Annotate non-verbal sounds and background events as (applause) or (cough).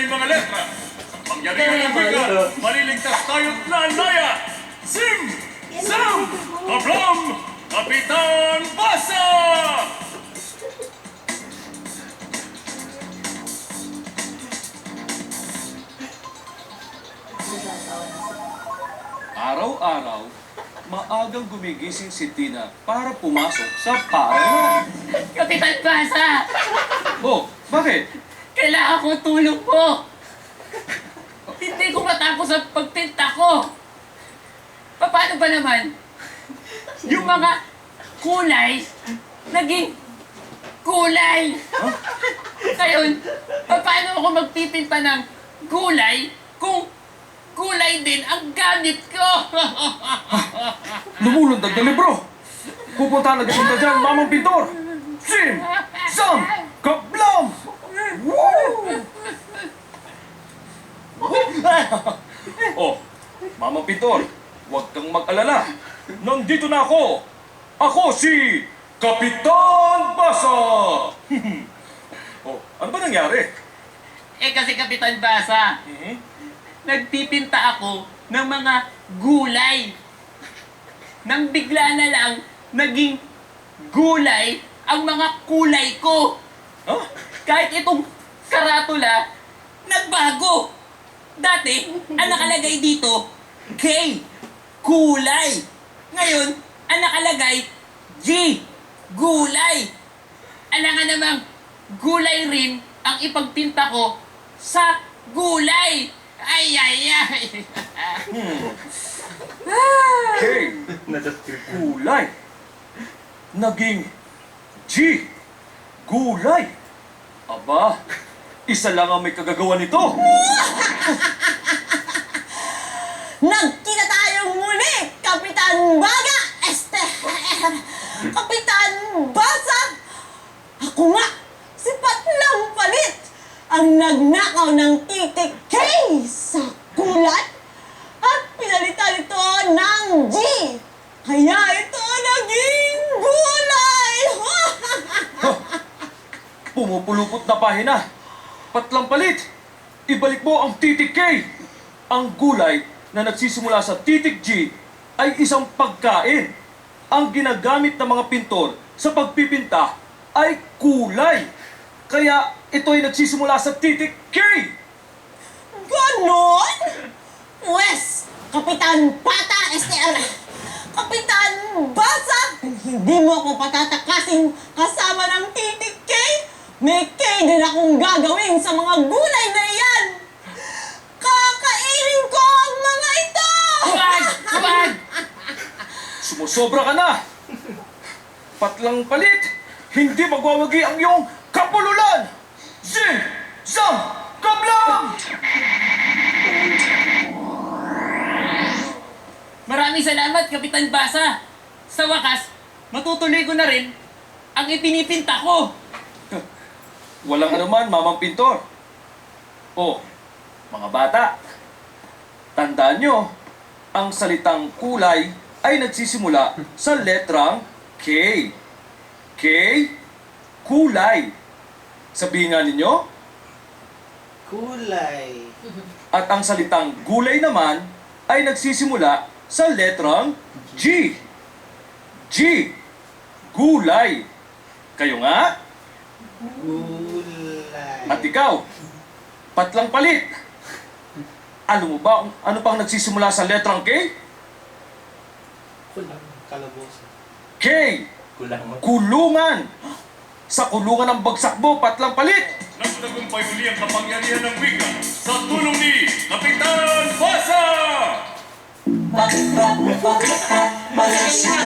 yung mga letra. Sa pangyarihan ng wika, maliligtas tayo't lalaya. Sim! Sam! Kablam! Kapitan Basa! Araw-araw, maagang gumigising si Tina para pumasok sa paaralan. Kapitan Basa! Oh, bakit? Kailangan ko tulong mo! Hindi ko matapos ang pagtinta ko! Paano ba naman? Yung mga kulay, naging kulay! Ngayon, paano ako magpipinta ng gulay kung kulay din ang gamit ko? Lumulundag na libro! Pupunta na dito dyan, mamang pintor! Sim! Sam! Mamang pintor, huwag kang mag-alala. Nandito na ako! Ako si Kapitan Basa! (laughs) oh, ano ba nangyari? eh kasi Kapitan Basa, Hmm? nagpipinta ako ng mga gulay. Nang bigla na lang, naging gulay ang mga kulay ko. Huh? Kahit itong karatula, nagbago. Dati, ang nakalagay dito, K, kulay. Ngayon, ang nakalagay, G, gulay. Alangan namang gulay rin ang ipagpinta ko sa gulay. Ay, ay, ay. K. Kulay. Naging G. Gulay. Aba, isa lang ang may kagagawa nito. (laughs) Nagkita tayong muli, Kapitan Baga! Este, (laughs) Kapitan Basa! Ako nga, si Patlang Palit, ang nagnakaw ng titik K sa kulat at pinalitan ito ng G. Kaya ito naging gulay! (laughs) Pumupulupot na pahina. Patlang palit. Ibalik mo ang titik K. Ang gulay na nagsisimula sa titik G ay isang pagkain. Ang ginagamit ng mga pintor sa pagpipinta ay kulay. Kaya ito ay nagsisimula sa titik K. Ganon? Wes, Kapitan Pata, este, ah, Kapitan Basa, hindi mo ako patatakasin kasama ng titik K. May K din akong gagawin sa mga gulay na Sumusobra ka na! Patlang palit, hindi magwawagi ang iyong kapululan! Zing! Zang! Kablang! Maraming salamat, Kapitan Basa. Sa wakas, matutuloy ko na rin ang ipinipinta ko. Walang anuman, mamang pintor. O, mga bata, tandaan nyo, ang salitang kulay ay nagsisimula sa letrang K. K, kulay. Sabihin nga ninyo, Kulay. At ang salitang gulay naman ay nagsisimula sa letrang G. G. Gulay. Kayo nga? Gulay. At ikaw? Patlang palit. Alam mo ba kung ano pang nagsisimula sa letrang K? Kulang. Kalabos. K. Kulang. Kulungan. Sa kulungan ng bagsak mo, patlang palit. Nagtagumpay muli ang kapangyarihan ng wika sa tulong ni Kapitan Basa!